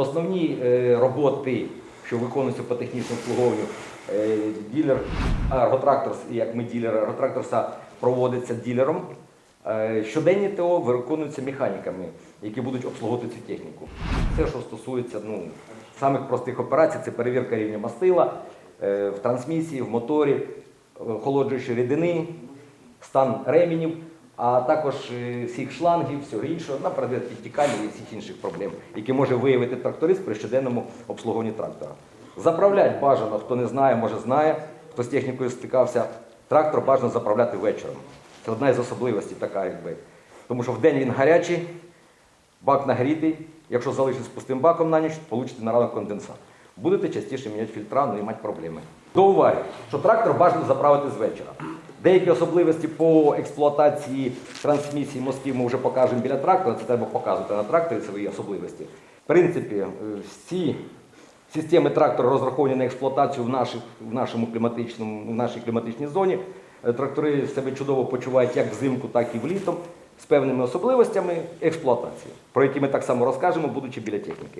Основні е, роботи, що виконуються по технічному обслуговуванню, е, ділер Арготракторс, як ми ділер Арготракторса, проводиться ділером. Е, Щоденні ТО виконуються механіками, які будуть обслуговувати цю техніку. Все, що стосується ну, самих простих операцій, це перевірка рівня мастила в трансмісії, в моторі, охолоджуючої рідини, стан ременів, а також е, всіх шлангів, всього іншого на предмет підтікання і всіх інших проблем, які може виявити тракторист при щоденному обслуговуванні трактора. Заправляти бажано, хто не знає, може знає, хто з технікою стикався, трактор бажано заправляти вечором. Це одна із особливостей така, якби. Тому що вдень він гарячий, бак нагрітий. Якщо залишити з пустим баком на ніч, получите на ранок конденсат. Будете частіше міняти фільтра, ну і мати проблеми. До уваги, що трактор бажано заправити з вечора. Деякі особливості по експлуатації трансмісії мостів ми вже покажемо біля трактора. Це треба показувати на тракторі свої особливості. В принципі, е, всі системи трактора розраховані на експлуатацію в, наших, в, нашому кліматичному, в нашій кліматичній зоні. Е, Трактори себе чудово почувають як взимку, так і влітом з певними особливостями експлуатації, про які ми так само розкажемо, будучи біля техніки.